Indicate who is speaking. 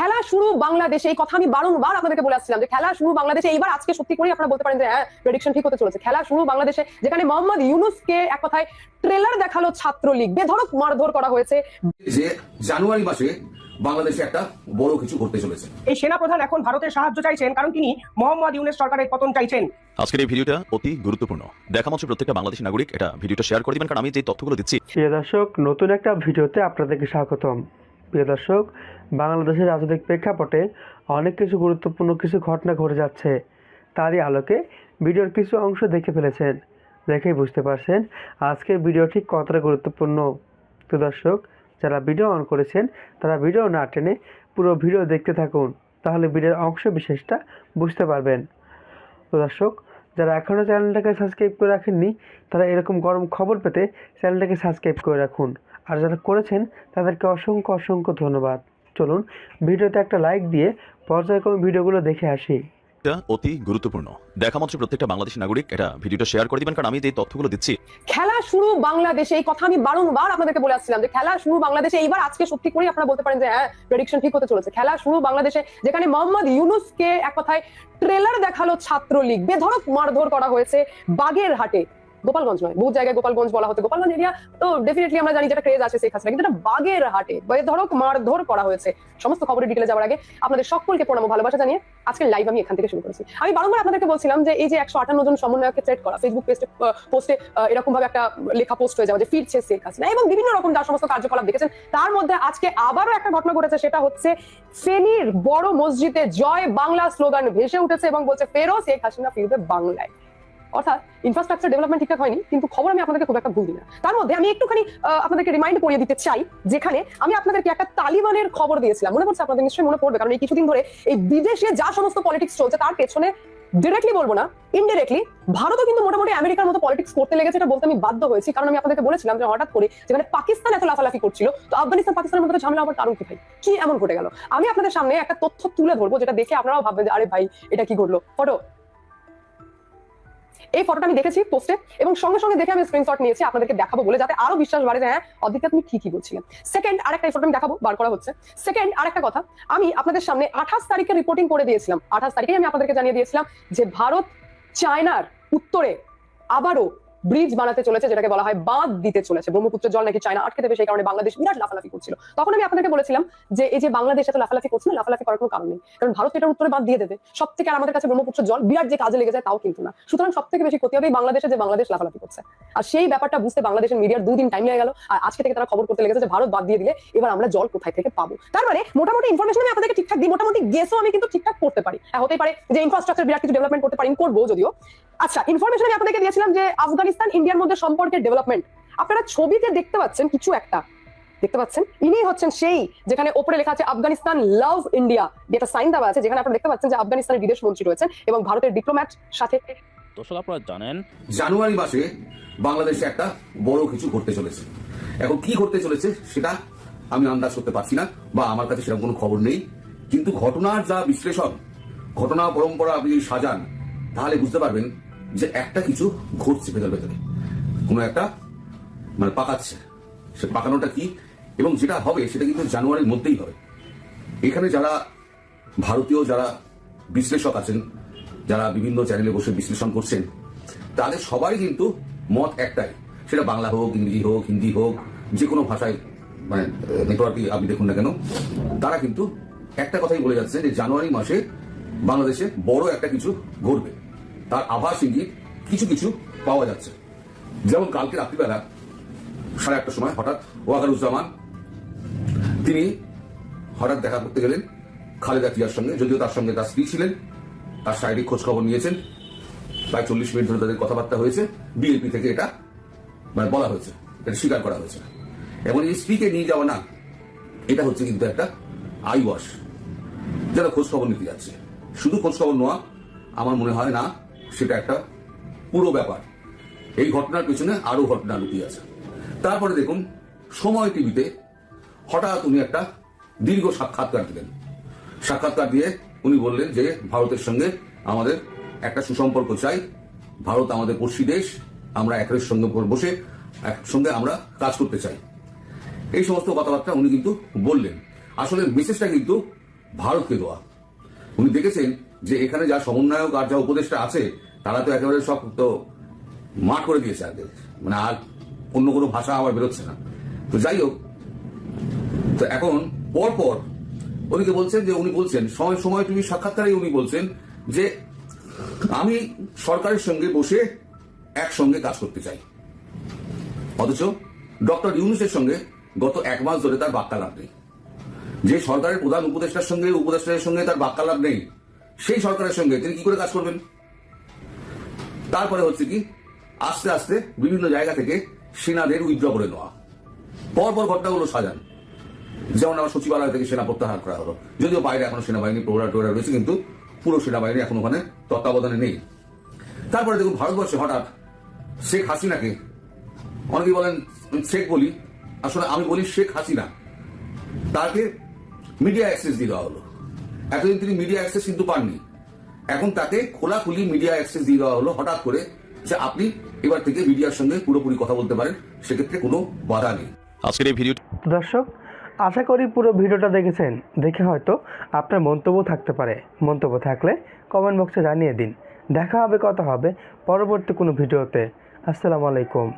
Speaker 1: খেলা শুরু বাংলাদেশে এই কথা আমি বারংবার আপনাদেরকে বলে আসছিলাম যে খেলা শুরু বাংলাদেশে এইবার আজকে সত্যি করে আপনারা বলতে পারেন যে হ্যাঁ প্রেডিকশন ঠিক হতে চলেছে। খেলা শুরু বাংলাদেশে যেখানে মোহাম্মদ ইউনুসকে এক কথায় ট্রেলার দেখাল ছাত্রলীগ। বেধড়ক মারধর করা হয়েছে।
Speaker 2: যে জানুয়ারি মাসে বাংলাদেশে একটা বড় কিছু ঘটতে চলেছে।
Speaker 3: এই সেনাপ্রধান এখন ভারতের সাহায্য চাইছেন কারণ তিনি মোহাম্মদ ইউনেস সরকারের পতন চাইছেন।
Speaker 4: আজকের এই ভিডিওটা অতি গুরুত্বপূর্ণ। দেখা মাত্র প্রত্যেকটা বাংলাদেশি নাগরিক এটা ভিডিওটা শেয়ার করে দিবেন কারণ আমি যে তথ্যগুলো দিচ্ছি।
Speaker 5: প্রিয় দর্শক নতুন একটা ভিডিওতে আপনাদেরকে স্বাগতম। প্রিয় দর্শক, বাংলাদেশের রাজনৈতিক প্রেক্ষাপটে অনেক কিছু গুরুত্বপূর্ণ কিছু ঘটনা ঘটে যাচ্ছে। তারই আলোকে ভিডিওর কিছু অংশ দেখে ফেলেছেন। দেখেই বুঝতে পারছেন আজকের ভিডিও ঠিক কতটা গুরুত্বপূর্ণ। তো দর্শক, যারা ভিডিও অন করেছেন, তারা ভিডিও না টেনে পুরো ভিডিও দেখতে থাকুন। তাহলে ভিডিওর অংশ বিশেষটা বুঝতে পারবেন। দর্শক, যারা এখনও চ্যানেলটাকে সাবস্ক্রাইব করে রাখেননি, তারা এরকম গরম খবর পেতে চ্যানেলটাকে সাবস্ক্রাইব করে রাখুন। আর যারা করেছেন তাদেরকে অসংখ্য অসংখ্য ধন্যবাদ। চলুন ভিডিওতে একটা লাইক দিয়ে পর্যায়ক্রমে ভিডিওগুলো দেখে আসি।
Speaker 4: এটা অতি গুরুত্বপূর্ণ। দেখা মাত্র প্রত্যেকটা বাংলাদেশি নাগরিক এটা ভিডিওটা শেয়ার করে দিবেন কারণ আমি যে তথ্যগুলো দিচ্ছি।
Speaker 1: খেলা শুরু বাংলাদেশে এই কথা আমি বারংবার আপনাদেরকে বলে আসছিলাম যে খেলা শুরু বাংলাদেশে এইবার আজকে সত্যি করে আপনারা বলতে পারেন যে হ্যাঁ প্রেডিকশন ঠিক হতে চলেছে। খেলা শুরু বাংলাদেশে যেখানে মোহাম্মদ ইউনুসকে এক কথায় ট্রেলার দেখাল ছাত্রলীগ। বেধড়ক মারধর করা হয়েছে বাগের হাটে গোপালগঞ্জ নয়, বহু জায়গায় গোপালগঞ্জ বলা হতো। গোপালগঞ্জ এরিয়া তো ডেফিনেটলি আমরা জানি যেটা ক্রেজ আছে শেখ হাসিনা, কিন্তু এটা বাগের হাটে বেধড়ক মারধর করা হয়েছে। সমস্ত খবরের ডিটেলে যাওয়ার আগে আপনাদের সকলকে প্রণাম ভালোবাসা জানিয়ে আজকের লাইভ আমি এখান থেকে শুরু করেছি। আমি বারংবার আপনাদেরকে বলছিলাম যে এই যে একশো আটান্ন জন সমন্বয়কে থ্রেট করা ফেসবুক পেজে পোস্টে এরকম ভাবে একটা লেখা পোস্ট হয়ে যাওয়া যে ফিরছে শেখ হাসিনা, এবং বিভিন্ন রকম যার সমস্ত কার্যকলাপ দেখেছেন। তার মধ্যে আজকে আবারও একটা ঘটনা ঘটেছে, সেটা হচ্ছে ফেনীর বড় মসজিদে জয় বাংলা স্লোগান ভেসে উঠেছে এবং বলছে, ফেরো শেখ হাসিনা ফিরবে বাংলায়। অর্থাৎ ইনফ্রাস্ট্রাকচার ডেভেলপমেন্ট ঠিকঠাক হয়নি, কিন্তু খবর আমি আপনাদেরকে খুব একটা ভুল দিই না। তার মধ্যে আমি একটুখানি আপনাদেরকে রিমাইন্ড করিয়ে দিতে চাই, যেখানে আমি আপনাদেরকে একটা তালিবানের খবর দিয়েছিলাম। মনে পড়ছে আপনাদের, নিশ্চয়ই মনে পড়বে, কারণ এই কিছুদিন ধরে এই বিদেশে যা সমস্ত পলিটিক্স চলছে, তার পেছনে ডিরেক্টলি বলব না ইনডিরেক্টলি ভারতও কিন্তু মোটামুটি আমেরিকার মতো পলিটিক্স করতে লেগেছে এটা বলতে আমি বাধ্য হয়েছি। কারণ আমি আপনাদেরকে বলেছিলাম যে হঠাৎ করে যেখানে পাকিস্তান এত লাফালাফি করছিল, তো আফগানিস্তান পাকিস্তানের মধ্যে ঝামেলা আবার কারণ কি ভাই? কি এমন ঘটে গেল? আমি আপনাদের সামনে একটা তথ্য তুলে ধরবো, যেটা দেখে আপনারাও ভাববেন যে, আরে ভাই, এটা কি ঘটলো? ফটো এই ফটোটা আমি দেখেছি পোস্টে এবং সঙ্গে সঙ্গে দেখে আমি স্ক্রিনশট নিয়েছি, আপনাদেরকে দেখাবো বলে যাতে আরও বিশ্বাস বাড়ে যে হ্যাঁ আপনি তুমি ঠিকই বলছিলেন। সেকেন্ড আরেকটা ফটো আমি দেখাবো, বার করা হচ্ছে। সেকেন্ড আরেকটা কথা, আমি আপনাদের সামনে আঠাশ তারিখে রিপোর্টিং করে দিয়েছিলাম। আঠাশ তারিখে আমি আপনাদেরকে জানিয়ে দিয়েছিলাম যে ভারত চায়নার উত্তরে আবারও ব্রিজ বানাতে চলেছে যেটাকে বলা হয় বাঁধ দিতে চলেছে। ব্রহ্মপুত্রের জল নাকি চায়না আটকে দেবে সেই কারণে বাংলাদেশ বিরাট লাফালাফি করছিল। তখন আমি আপনাদেরকে বলেছিলাম যে এই যে বাংলাদেশ এত লাফালাফি করছে না, লাফালাফি করার কোনো কারণ নেই। কারণ ভারত এটার উত্তরে বাঁধ দিয়ে দেবে। সব থেকে আমাদের কাছে ব্রহ্মপুত্রের জল বিরাট যে কাজে লেগে যায় তাও কিন্তু না। সুতরাং সব থেকে বেশি ক্ষতি হবে বাংলাদেশে যে বাংলাদেশ লাফালাফি করছে। আর সেই ব্যাপারটা বুঝতে বাংলাদেশের মিডিয়ার দুদিন টাইম লেগে গেল। আর আজকে থেকে তারা খবর করতে লেগেছে যে ভারত বাদ দিয়ে দিলে এবার আমরা জল কোথায় থেকে পাবো? তার মানে মোটামুটি ইনফরমেশন আমি আপনাদেরকে ঠিকঠাক দিই। মোটামুটি গেসও আমি কিন্তু ঠিকঠাক করতে পারি। হতেই পারে যে ইনফ্রাস্ট্রাকচার বিরাট কিছু ডেভেলপমেন্ট করতে পারি করব যদিও। আচ্ছা ইনফরমেশন আমি আপনাদেরকে দিয়েছিলাম যে আফগানিস্তান ইন্ডিয়ার মধ্যে সম্পর্কের ডেভেলপমেন্ট আপনারা ছবিতে দেখতে পাচ্ছেন কিছু একটা। দেখতে পাচ্ছেন? ইনি হচ্ছেন সেই যেখানে ওপরে লেখা আছে আফগানিস্তান লাভ ইন্ডিয়া যেটা সাইন দেওয়া আছে যেখানে আপনারা দেখতে পাচ্ছেন যে আফগানিস্তানের বিদেশ মন্ত্রী রয়েছেন এবং ভারতের ডিপ্লোম্যাট সাথে।
Speaker 6: দর্শক আপনারা জানেন
Speaker 2: জানুয়ারি মাসে বাংলাদেশে একটা বড় কিছু ঘটতে চলেছে। এখন কি ঘটতে চলেছে সেটা আমি আন্দাজ করতে পারছি না বা আমার কাছে সেরকম কোনো খবর নেই। কিন্তু ঘটনার যা বিশ্লেষণ ঘটনা পরম্পরা আপনি যদি সাজান তাহলে বুঝতে পারবেন যে একটা কিছু ঘটছে ভেতর ভেতরে। কোনো একটা মানে পাকাচ্ছে। সে পাকানোটা কি? এবং যেটা হবে, সেটা কিন্তু জানুয়ারির মধ্যেই হবে। এখানে যারা ভারতীয়, যারা বিশ্লেষক আছেন, যারা বিভিন্ন চ্যানেলে বসে বিশ্লেষণ করছেন, তাদের সবাই কিন্তু মত একটাই। সেটা বাংলা হোক, ইংরেজি হোক, হিন্দি হোক, যে কোনো ভাষায় মানে নেটওয়ার্কে আপনি দেখুন না কেন, তারা কিন্তু একটা কথাই বলে যাচ্ছে যে জানুয়ারি মাসে বাংলাদেশে বড় একটা কিছু ঘটবে। তার আভাস ইঙ্গিত কিছু কিছু পাওয়া যাচ্ছে। যেমন কালকে রাত্রিবেলা সাড়ে আটটার সময় হঠাৎ ওয়াকারুজ্জামান, তিনি হঠাৎ দেখা করতে গেলেন খালেদা জিয়ার সঙ্গে, যদিও তার সঙ্গে তার স্ত্রী ছিলেন, তার শারীরিক খোঁজ খবর নিয়েছেন। প্রায় চল্লিশ মিনিট ধরে তাদের কথাবার্তা হয়েছে। বিএনপি থেকে এটা মানে বলা হয়েছে, এটা স্বীকার করা হয়েছে। এবং এই স্ত্রীকে নিয়ে যাওয়া না, এটা হচ্ছে কিন্তু একটা আই ওয়াশ যারা খোঁজ খবর নিতে যাচ্ছে, শুধু খোঁজ খবর নেওয়া আমার মনে হয় না সেটা একটা পুরো ব্যাপার। এই ঘটনার পেছনে আরও ঘটনা লুকিয়ে আছে। তারপরে দেখুন, সময় টিভিতে হঠাৎ উনি একটা দীর্ঘ সাক্ষাৎকার দিলেন। সাক্ষাৎকার দিয়ে উনি বললেন যে, ভারতের সঙ্গে আমাদের একটা সুসম্পর্ক চাই। ভারত আমাদের পড়শি দেশ। আমরা একের সঙ্গে বসে একসঙ্গে আমরা কাজ করতে চাই। এই সমস্ত কথাবার্তা উনি কিন্তু বললেন। আসলে মেসেজটা কিন্তু ভারতকে দেওয়া। উনি দেখেছেন যে এখানে যা সমন্বয়ক আর যা উপদেষ্টা আছে, তারা তো একেবারে সব তো মাঠ করে দিয়েছে আগে মানে আর অন্য কোনো ভাষা আবার বেরোচ্ছে না। তো যাই হোক, তো এখন পরপর পর উনিকে বলছেন যে, উনি বলছেন, সময় সময় তুমি সাক্ষাৎকারে উনি বলছেন যে, আমি সরকারের সঙ্গে বসে একসঙ্গে কাজ করতে চাই। অথচ ডক্টর ইউনুসের সঙ্গে গত এক মাস ধরে তার বাক্যালাপ নেই। যে সরকারের প্রধান উপদেষ্টার সঙ্গে উপদেষ্টার সঙ্গে তার বাক্যালাপ নেই সেই সরকারের সঙ্গে তিনি কি করে কাজ করবেন? তারপরে হচ্ছে কি, আস্তে আস্তে বিভিন্ন জায়গা থেকে সেনাদের উইথড্র করে নেওয়া। পরপর পর ঘটনাগুলো সাজান। যেমন আমার সচিবালয় থেকে সেনা প্রত্যাহার করা হলো। যদিও বাইরে এখনও সেনাবাহিনী প্রহরা টোহরা রয়েছে, কিন্তু পুরো সেনাবাহিনী এখন ওখানে তত্ত্বাবধানে নেই। তারপরে দেখুন, ভারতবর্ষে হঠাৎ শেখ হাসিনাকে অনেকে বলেন, শেখ বলি। আসলে আমি বলি শেখ হাসিনা। তাকে মিডিয়া অ্যাক্সেস দিয়ে দেওয়া হলো। এতদিন তিনি মিডিয়া অ্যাক্সেস কিন্তু পাননি। এখন তাকে খোলাখুলি মিডিয়া অ্যাক্সেস দিয়ে দেওয়া হলো হঠাৎ করে যে আপনি এবার থেকে মিডিয়ার সঙ্গে পুরোপুরি কথা বলতে পারেন সেক্ষেত্রে কোনো বাধা নেই।
Speaker 4: আজকের এই ভিডিও
Speaker 5: দর্শক আশা করি পুরো ভিডিওটা দেখেছেন। দেখে হয়তো আপনার মন্তব্য থাকতে পারে। মন্তব্য থাকলে কমেন্ট বক্সে জানিয়ে দিন। দেখা হবে কথা হবে। পরবর্তী কোনো ভিডিওতে আসসালামু আলাইকুম।